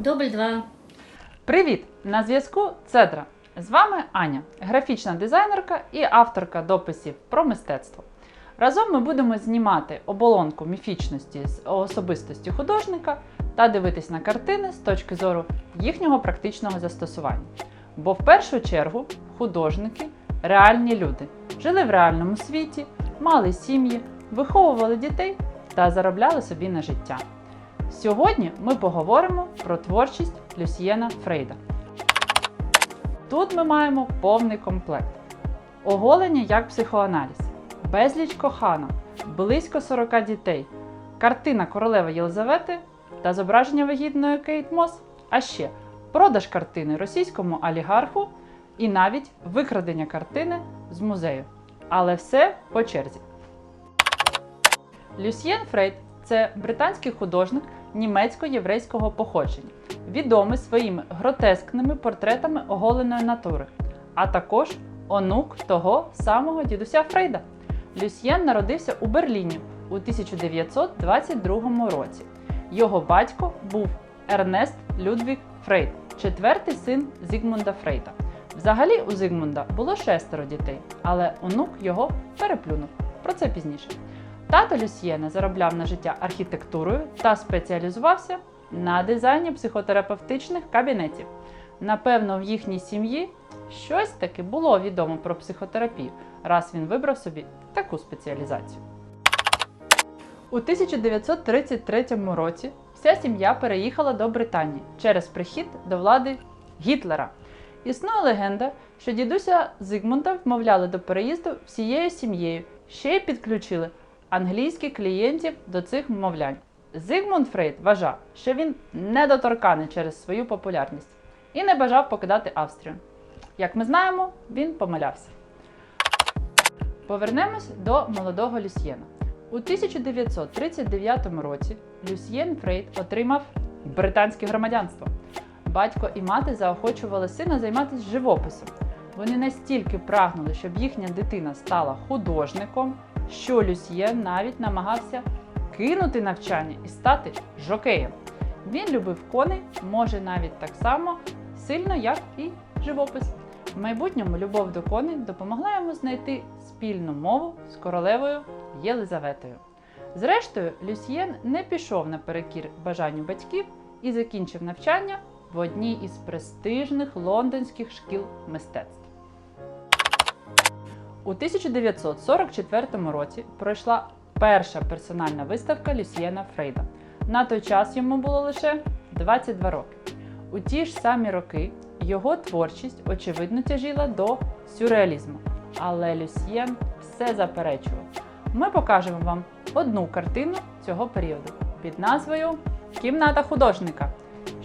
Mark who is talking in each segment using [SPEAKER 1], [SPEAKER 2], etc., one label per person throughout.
[SPEAKER 1] Дубль 2.
[SPEAKER 2] Привіт! На зв'язку Цедра. З вами Аня, графічна дизайнерка і авторка дописів про мистецтво. Разом ми будемо знімати оболонку міфічності з особистості художника та дивитись на картини з точки зору їхнього практичного застосування. Бо в першу чергу художники реальні люди, жили в реальному світі, мали сім'ї, виховували дітей та заробляли собі на життя. Сьогодні ми поговоримо про творчість Люсьєна Фрейда. Тут ми маємо повний комплект: оголення як психоаналіз, безліч коханок, близько 40 дітей, картина королеви Єлизавети та зображення вагітної Кейт Мос, а ще продаж картини російському олігарху і навіть викрадення картини з музею. Але все по черзі. Люсьєн Фрейд це британський художник німецько-єврейського походження, відомий своїми гротескними портретами оголеної натури, а також онук того самого дідуся Фрейда. Люсьєн народився у Берліні у 1922 році. Його батько був Ернест Людвіг Фрейд, четвертий син Зігмунда Фрейда. Взагалі у Зигмунда було шестеро дітей, але онук його переплюнув. Про це пізніше. Тато Люсьєна заробляв на життя архітектурою та спеціалізувався на дизайні психотерапевтичних кабінетів. Напевно, в їхній сім'ї щось таки було відомо про психотерапію, раз він вибрав собі таку спеціалізацію. У 1933 році вся сім'я переїхала до Британії через прихід до влади Гітлера. Існує легенда, що дідуся Зигмунда вмовляли до переїзду всією сім'єю, ще й підключили англійських клієнтів до цих вмовлянь. Зигмунд Фрейд вважав, що він недоторканий через свою популярність і не бажав покидати Австрію. Як ми знаємо, він помилявся. Повернемось до молодого Люсьєна. У 1939 році Люсьєн Фрейд отримав британське громадянство. Батько і мати заохочували сина займатися живописом. Вони настільки прагнули, щоб їхня дитина стала художником, що Люсьєн навіть намагався кинути навчання і стати жокеєм. Він любив коней, може навіть так само сильно, як і живопис. В майбутньому любов до коней допомогла йому знайти спільну мову з королевою Єлизаветою. Зрештою, Люсьєн не пішов наперекір бажанню батьків і закінчив навчання в одній із престижних лондонських шкіл мистецтв. У 1944 році пройшла перша персональна виставка Люсьєна Фрейда. На той час йому було лише 22 роки. У ті ж самі роки його творчість очевидно тяжіла до сюрреалізму. Але Люсьєн все заперечував. Ми покажемо вам одну картину цього періоду під назвою Кімната художника.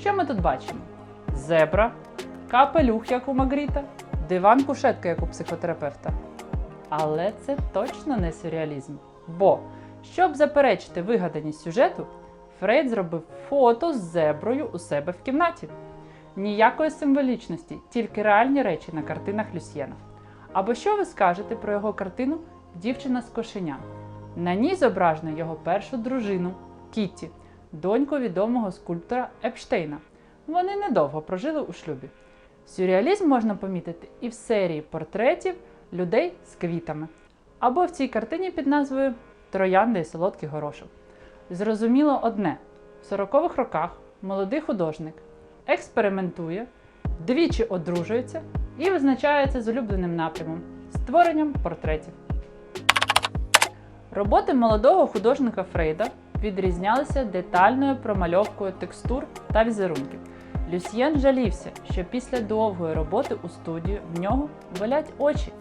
[SPEAKER 2] Що ми тут бачимо? Зебра, капелюх, як у Магріта, диван кушетка, як у психотерапевта. Але це точно не сюрреалізм. Бо, щоб заперечити вигаданість сюжету, Фрейд зробив фото з зеброю у себе в кімнаті. Ніякої символічності, тільки реальні речі на картинах Люсьєна. Або що ви скажете про його картину Дівчина з кошеня? На ній зображено його першу дружину Кітті, доньку відомого скульптора Епштейна. Вони недовго прожили у шлюбі. Сюрреалізм можна помітити і в серії портретів людей з квітами, або в цій картині під назвою Троянди і солодкий горошок. Зрозуміло одне: в 40-х роках молодий художник експериментує, двічі одружується і визначається з улюбленим напрямом створенням портретів. Роботи молодого художника Фрейда відрізнялися детальною промальовкою текстур та візерунків. Люсьєн жалівся, що після довгої роботи у студії в нього болять очі.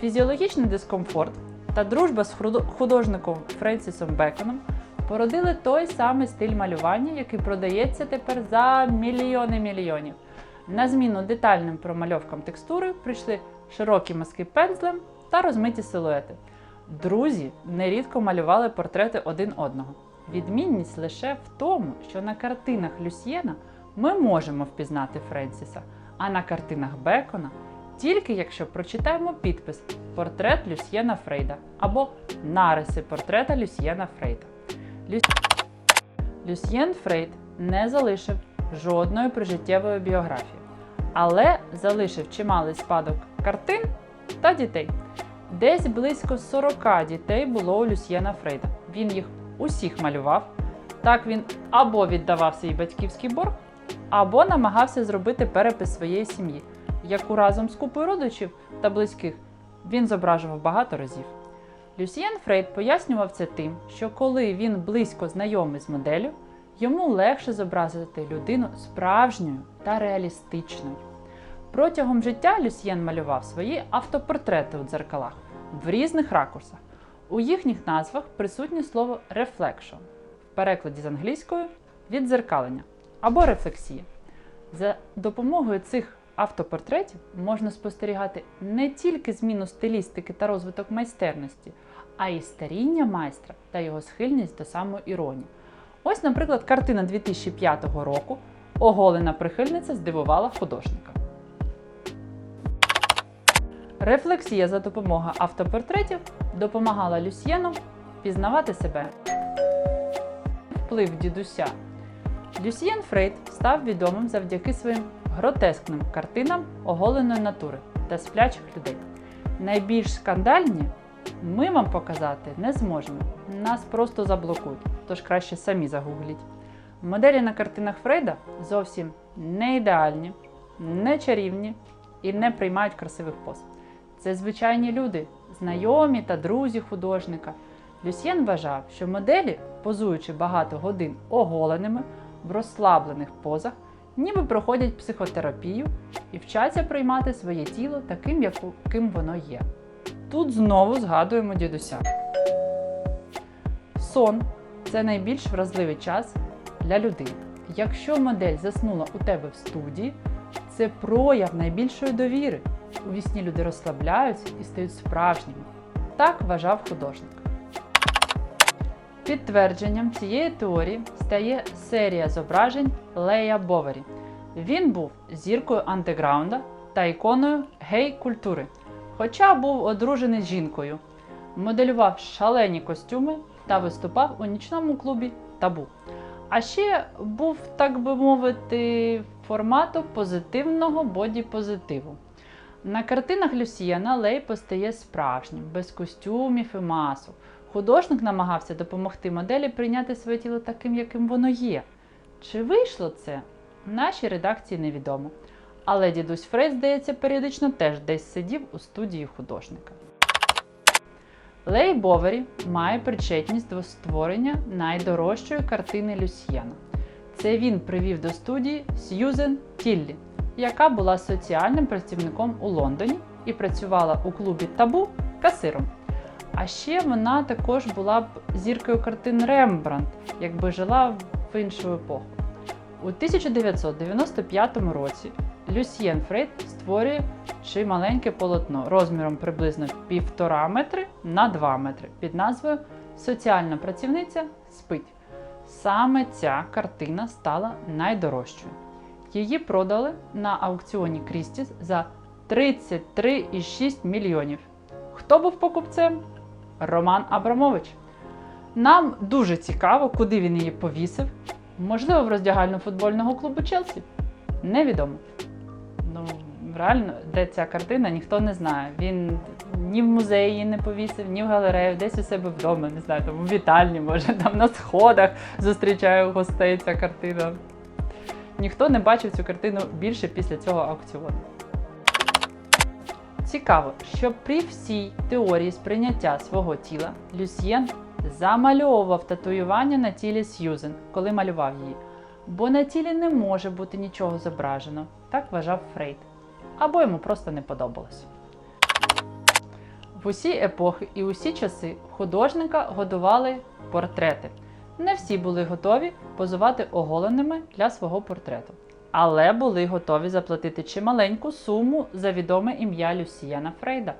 [SPEAKER 2] Фізіологічний дискомфорт та дружба з художником Френсісом Беконом породили той самий стиль малювання, який продається тепер за мільйони мільйонів. На зміну детальним промальовкам текстури прийшли широкі мазки пензлем та розмиті силуети. Друзі нерідко малювали портрети один одного. Відмінність лише в тому, що на картинах Люсьєна ми можемо впізнати Френсіса, а на картинах Бекона тільки якщо прочитаємо підпис Портрет Люсьєна Фрейда або Нариси портрета Люсьєна Фрейда. Люс... Люсьєн Фрейд не залишив жодної прижиттєвої біографії, але залишив чималий спадок картин та дітей. Десь близько 40 дітей було у Люсьєна Фрейда. Він їх усіх малював. Так він або віддавав свій батьківський борг, або намагався зробити перепис своєї сім'ї, яку разом з купою родичів та близьких він зображував багато разів. Люсьєн Фрейд пояснював це тим, що коли він близько знайомий з моделлю, йому легше зобразити людину справжньою та реалістичною. Протягом життя Люсьєн малював свої автопортрети у дзеркалах в різних ракурсах. У їхніх назвах присутнє слово reflection, в перекладі з англійської віддзеркалення або рефлексія. За допомогою цих автопортретів можна спостерігати не тільки зміну стилістики та розвиток майстерності, а й старіння майстра та його схильність до самоіронії. Ось, наприклад, картина 2005 року Оголена прихильниця здивувала художника. Рефлексія за допомогою автопортретів допомагала Люсьєну пізнавати себе. Вплив дідуся. Люсьєн Фрейд став відомим завдяки своїм гротескним картинам оголеної натури та сплячих людей. Найбільш скандальні ми вам показати не зможемо. Нас просто заблокують, тож краще самі загугліть. Моделі на картинах Фрейда зовсім не ідеальні, не чарівні і не приймають красивих поз. Це звичайні люди, знайомі та друзі художника. Люсьєн вважав, що моделі, позуючи багато годин оголеними в розслаблених позах, ніби проходять психотерапію і вчаться приймати своє тіло таким, яким воно є. Тут знову згадуємо дідуся. Сон це найбільш вразливий час для людини. Якщо модель заснула у тебе в студії, це прояв найбільшої довіри. У вісні люди розслабляються і стають справжніми. Так вважав художник. Підтвердженням цієї теорії стає серія зображень Лея Бовері. Він був зіркою андеграунда та іконою гей-культури, хоча був одружений жінкою, моделював шалені костюми та виступав у нічному клубі Табу. А ще був, так би мовити, формату позитивного боді-позитиву. На картинах Люсіяна Лей постає справжнім, без костюмів і масок. Художник намагався допомогти моделі прийняти своє тіло таким, яким воно є. Чи вийшло це? Нашій редакції невідомо. Але дідусь Фрейд, здається, періодично теж десь сидів у студії художника. Лей Бовері має причетність до створення найдорожчої картини Люсьєна. Це він привів до студії Сьюзен Тіллі, яка була соціальним працівником у Лондоні і працювала у клубі Табу касиром. А ще вона також була б зіркою картин Рембрандт, якби жила в іншу епоху. У 1995 році Люсьєн Фрейд створює чималеньке полотно розміром приблизно 1,5 метри на 2 метри під назвою Соціальна працівниця спить. Саме ця картина стала найдорожчою. Її продали на аукціоні Крістіс за 33,6 мільйонів. Хто був покупцем? Роман Абрамович. Нам дуже цікаво, куди він її повісив. Можливо, в роздягальну футбольного клубу Челсі. Невідомо. Ну, реально, де ця картина, ніхто не знає. Він ні в музеї її не повісив, ні в галерею, десь у себе вдома, не знаю, там у вітальні, може, там на сходах зустрічає гостей ця картина. Ніхто не бачив цю картину більше після цього аукціону. Цікаво, що при всій теорії сприйняття свого тіла Люсьєн замальовував татуювання на тілі Сьюзен, коли малював її. Бо на тілі не може бути нічого зображено, так вважав Фрейд. Або йому просто не подобалось. В усі епохи і усі часи художника годували портрети. Не всі були готові позувати оголеними для свого портрету, але були готові заплатити чималеньку суму за відоме ім'я Люсіяна Фрейда.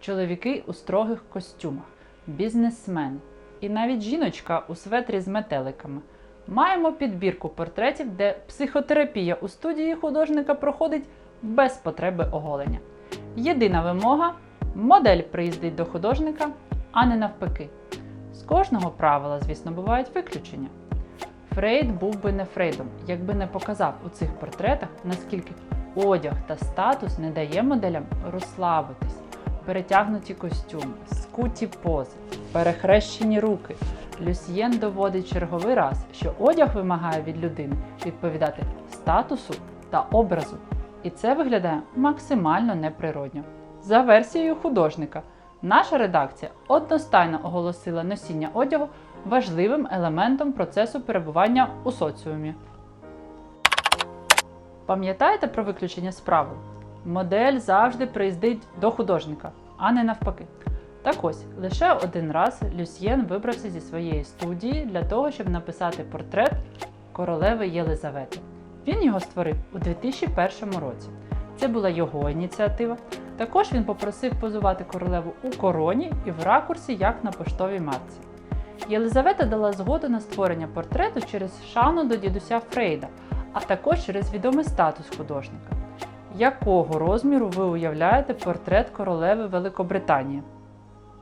[SPEAKER 2] Чоловіки у строгих костюмах, бізнесмени і навіть жіночка у светрі з метеликами. Маємо підбірку портретів, де психотерапія у студії художника проходить без потреби оголення. Єдина вимога модель приїздить до художника, а не навпаки. З кожного правила, звісно, бувають виключення. Фрейд був би не Фрейдом, якби не показав у цих портретах, наскільки одяг та статус не дає моделям розслабитись. Перетягнуті костюми, скуті пози, перехрещені руки. Люсьєн доводить черговий раз, що одяг вимагає від людини відповідати статусу та образу, і це виглядає максимально неприродньо. За версією художника, наша редакція одностайно оголосила носіння одягу важливим елементом процесу перебування у соціумі. Пам'ятаєте про виключення з правил? Модель завжди приїздить до художника, а не навпаки. Так ось, лише один раз Люсьєн вибрався зі своєї студії для того, щоб написати портрет королеви Єлизавети. Він його створив у 2001 році. Це була його ініціатива. Також він попросив позувати королеву у короні і в ракурсі, як на поштовій марці. Єлизавета дала згоду на створення портрету через шану до дідуся Фрейда, а також через відомий статус художника. Якого розміру ви уявляєте портрет королеви Великобританії?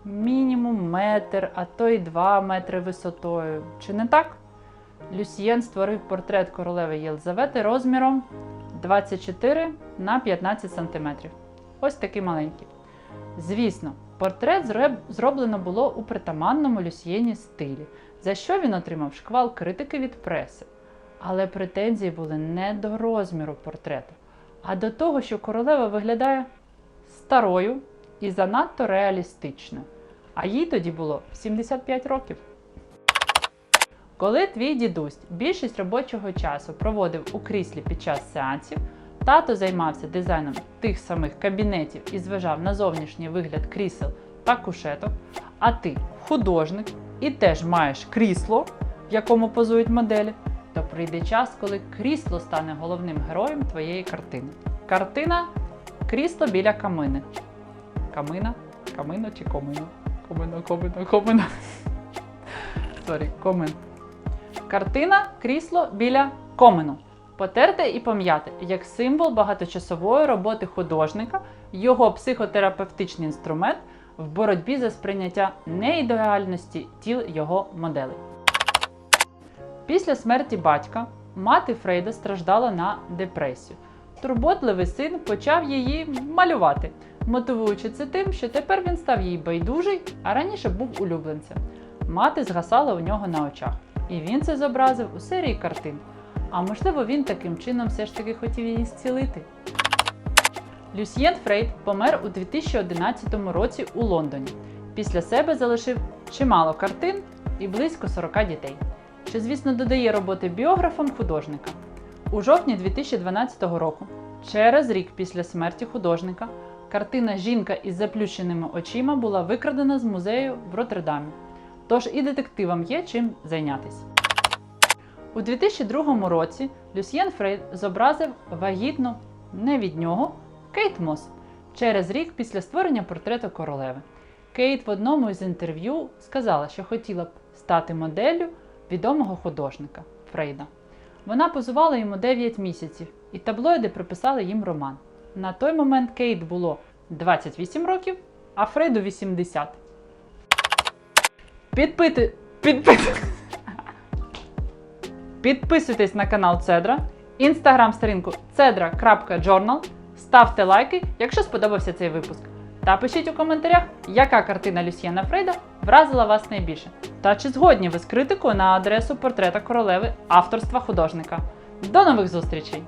[SPEAKER 2] Мінімум метр, а то й два метри висотою. Чи не так? Люсьєн створив портрет королеви Єлизавети розміром 24 на 15 см. Ось такий маленький. Звісно, портрет зроблено було у притаманному Люсьєні стилі, за що він отримав шквал критики від преси. Але претензії були не до розміру портрету, а до того, що королева виглядає старою і занадто реалістичною. А їй тоді було 75 років. Коли твій дідусь більшість робочого часу проводив у кріслі під час сеансів, тато займався дизайном тих самих кабінетів і зважав на зовнішній вигляд крісел та кушеток, а ти художник і теж маєш крісло, в якому позують моделі, то прийде час, коли крісло стане головним героєм твоєї картини. Картина крісло біля камини. Камина? Камино чи комино? Комино, комино, комино. Сорі, комин. Картина крісло біля комину. Потерте і пом'яте як символ багаточасової роботи художника, його психотерапевтичний інструмент в боротьбі за сприйняття неідеальності тіл його моделей. Після смерті батька мати Фрейда страждала на депресію. Турботливий син почав її малювати, мотивуючи це тим, що тепер він став їй байдужий, а раніше був улюбленцем. Мати згасала у нього на очах, і він це зобразив у серії картин. А можливо, він таким чином все ж таки хотів її зцілити. Люсьєн Фрейд помер у 2011 році у Лондоні. Після себе залишив чимало картин і близько 40 дітей, що, звісно, додає роботи біографам художника. У жовтні 2012 року, через рік після смерті художника, картина Жінка із заплющеними очима була викрадена з музею в Роттердамі. Тож і детективам є чим зайнятися. У 2002 році Люсьєн Фрейд зобразив вагітну не від нього Кейт Мос через рік після створення портрету королеви. Кейт в одному із інтерв'ю сказала, що хотіла б стати моделлю відомого художника Фрейда. Вона позувала йому 9 місяців, і таблоїди приписали їм роман. На той момент Кейт було 28 років, а Фрейду 80. Підпити... Підпити... Підписуйтесь на канал Цедра, інстаграм-сторінку cedra.journal, ставте лайки, якщо сподобався цей випуск. Та пишіть у коментарях, яка картина Люсьєна Фрейда вразила вас найбільше. Та чи згодні ви з критикою на адресу портрета королеви авторства художника. До нових зустрічей!